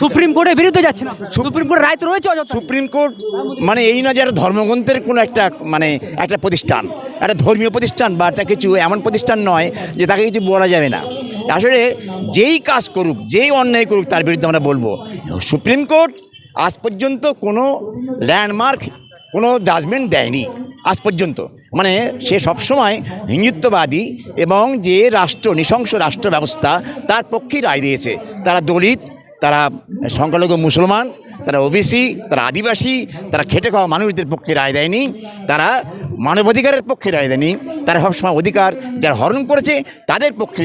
Supreme কোর্টের বিরুদ্ধে যাচ্ছে না। সুপ্রিম কোর্টের রায় তো রয়েছে সুপ্রিম কোর্ট মানে এই না যে একটা ধর্মগ্রন্থের কোনো একটা মানে একটা প্রতিষ্ঠান একটা ধর্মীয় প্রতিষ্ঠান বা একটা কিছু এমন প্রতিষ্ঠান নয় যে তাকে কিছু বলা যাবে না। আসলে যেই কাজ করুক যেই অন্যায় করুক তার বিরুদ্ধে আমরা বলব। সুপ্রিম কোর্ট আজ পর্যন্ত কোনো ল্যান্ডমার্ক কোনো জাজমেন্ট দেয়নি। আজ পর্যন্ত। মানে সে সবসময় হিন্দুত্ববাদী এবং যে রাষ্ট্র নৃশংস রাষ্ট্র ব্যবস্থা তার পক্ষেই রায় দিয়েছে। তারা দলিত তারা সংখ্যালঘু মুসলমান, তারা ওবিসি, তারা আদিবাসী, তারা খেটে খাওয়া মানুষদের পক্ষে রায় দেয়নি, তারা মানবাধিকারের পক্ষে রায় দেয়নি, তারা সবসময় অধিকার যারা হরণ করেছে তাদের পক্ষে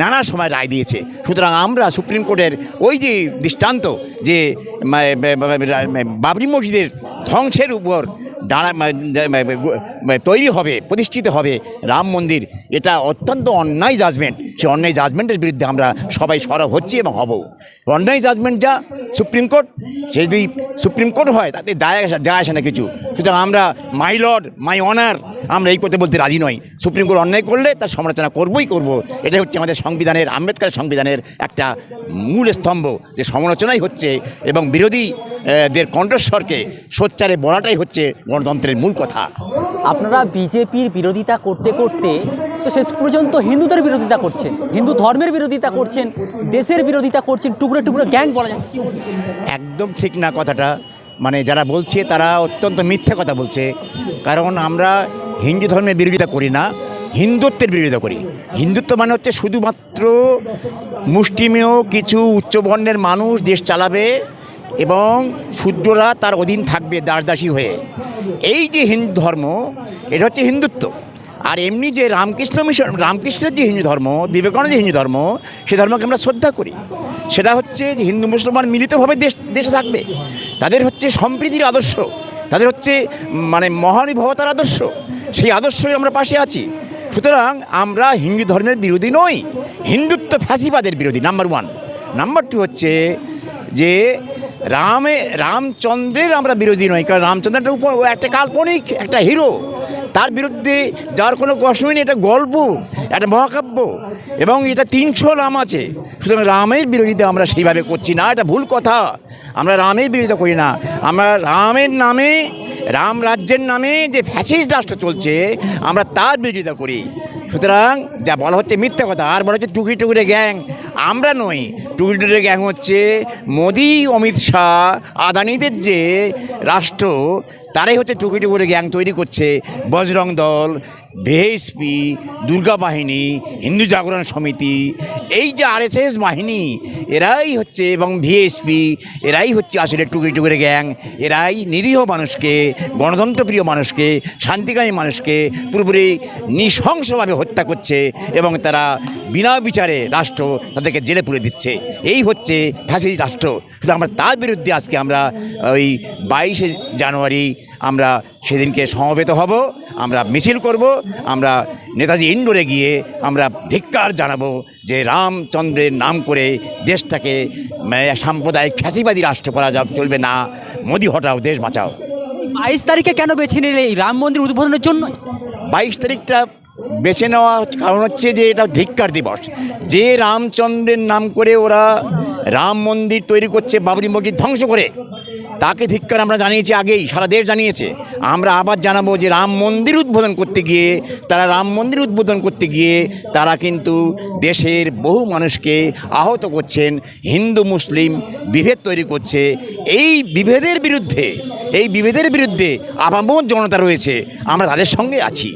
নানা সময় রায় দিয়েছে। সুতরাং আমরা সুপ্রিম কোর্টের ওই যে দৃষ্টান্ত যে বাবরি মসজিদের ধ্বংসের উপর দাঁড়া তৈরি হবে, প্রতিষ্ঠিত হবে রাম মন্দির, এটা অত্যন্ত অন্যায় জাজমেন্ট সেই অন্যায় জাজমেন্টের বিরুদ্ধে আমরা সবাই সরব হচ্ছি এবং হব। অন্যায় জাজমেন্ট যা সুপ্রিম কোর্ট, সে যদি সুপ্রিম কোর্ট হয়, তাতে যায় যায় আসে না কিছু। সুতরাং আমরা মাই লর্ড মাই অনার আমরা এই করতে বলতে রাজি নই। সুপ্রিম কোর্ট অন্যায় করলে, তার সমালোচনা করবই করব। এটাই হচ্ছে আমাদের সংবিধানের, আম্বেদকর সংবিধানের একটা মূল স্তম্ভ, যে সমালোচনাই হচ্ছে এবং বিরোধী দের কণ্ঠস্বরকে সোচ্চারে বলাটাই হচ্ছে গণতন্ত্রের মূল কথা। আপনারা বিজেপির বিরোধিতা করতে করতে তো শেষ পর্যন্ত হিন্দুদের বিরোধিতা করছেন হিন্দু ধর্মের বিরোধিতা করছেন দেশের বিরোধিতা করছেন টুকরো টুকরো গ্যাং বলা যায়। একদম ঠিক না কথাটা। মানে যারা বলছে তারা অত্যন্ত মিথ্যে কথা বলছে। কারণ আমরা হিন্দু ধর্মের বিরোধিতা করি না হিন্দুত্বের বিরোধিতা করি। হিন্দুত্ব মানে হচ্ছে শুধুমাত্র মুষ্টিমেয় কিছু উচ্চবর্ণের মানুষ দেশ চালাবে এবং শূদ্ররা তার অধীন থাকবে দাসদাসী হয়ে। এই যে হিন্দু ধর্ম, এটা হচ্ছে হিন্দুত্ব। আর এমনি যে রামকৃষ্ণ মিশন, রামকৃষ্ণের যে হিন্দু ধর্ম বিবেকানন্দ যে হিন্দু ধর্ম, সে ধর্মকে আমরা শ্রদ্ধা করি। সেটা হচ্ছে যে হিন্দু মুসলমান মিলিতভাবে দেশ, দেশে থাকবে। তাদের হচ্ছে সম্প্রীতির আদর্শ। তাদের হচ্ছে মানে মহানুভবতার আদর্শ। সেই আদর্শই আমরা পাশে আছি। সুতরাং আমরা হিন্দু ধর্মের বিরোধী নই। হিন্দুত্ব ফ্যাসিবাদের বিরোধী, নাম্বার ওয়ান। নাম্বার টু হচ্ছে যে রামে, রামচন্দ্রের আমরা বিরোধী নই, কারণ রামচন্দ্র একটা একটা কাল্পনিক, একটা হিরো। তার বিরুদ্ধে যার কোনো কষ্টই নেই এটা গল্প একটা মহাকাব্য, এবং এটা তিনশো রাম আছে। সুতরাং রামের বিরোধিতা আমরা সেইভাবে করছি না, এটা ভুল কথা। আমরা রামের বিরোধিতা করি না। আমরা রামের নামে, রাম রাজ্যের নামে যে ফ্যাসিস্ট রাষ্ট্র চলছে, আমরা তার বিরোধিতা করি। সুতরাং যা বলা হচ্ছে মিথ্যা কথা, আর বলা হচ্ছে টুকি টুকুরে গ্যাং আমরা নই। টুকি টুকুরে গ্যাং হচ্ছে মোদি, অমিত শাহ, আদানিদের যে রাষ্ট্র, তারাই হচ্ছে টুকি টুকুরে গ্যাং তৈরি করছে। বজরং দল ভিএসপি দুর্গা বাহিনী, হিন্দু জাগরণ সমিতি, এই যে আরএসএস বাহিনী এরাই হচ্ছে এবং ভিএসপি এরাই হচ্ছে আসলে টুকি টুকুরে গ্যাং, এরাই নিরীহ মানুষকে, গণতন্ত্রপ্রিয় মানুষকে, শান্তিকামী মানুষকে পুরোপুরি নৃশংসভাবে হত্যা করছে এবং তারা বিনা বিচারে রাষ্ট্র তাদেরকে জেলে পুরে দিচ্ছে। এই হচ্ছে ফ্যাসিস্ট রাষ্ট্র। শুধু আমরা তার বিরুদ্ধে আজকে আমরা ওই বাইশে জানুয়ারি আমরা সেদিনকে সমবেত হব আমরা মিছিল করব আমরা নেতাজি ইন্ডোরে গিয়ে আমরা ধিক্কার জানাব যে রামচন্দ্রের নাম করে দেশটাকে সাম্প্রদায়িক ফ্যাসিবাদী রাষ্ট্র করা যা চলবে না। মোদি হটাও দেশ বাঁচাও। বাইশ তারিখে কেন বেছে নিলে এই রাম মন্দির উদ্বোধনের জন্য? বাইশ তারিখটা বেছে নেওয়া কারণ হচ্ছে যে এটা ধিক্কার দিবস। যে রামচন্দ্রের নাম করে ওরা রাম মন্দির তৈরি করছে বাবরি মসজিদ ধ্বংস করে। তাকে ধিক্কার আমরা জানিয়েছি আগেই, সারা দেশ জানিয়েছে। আমরা আবার জানাব যে রাম মন্দির উদ্বোধন করতে গিয়ে, তারা রাম মন্দির উদ্বোধন করতে গিয়ে, তারা কিন্তু দেশের বহু মানুষকে আহত করছেন, হিন্দু, মুসলিম বিভেদ তৈরি করছে। এই বিভেদের বিরুদ্ধে, এই বিভেদের বিরুদ্ধে আপামর জনতা রয়েছে, আমরা তাদের সঙ্গে আছি।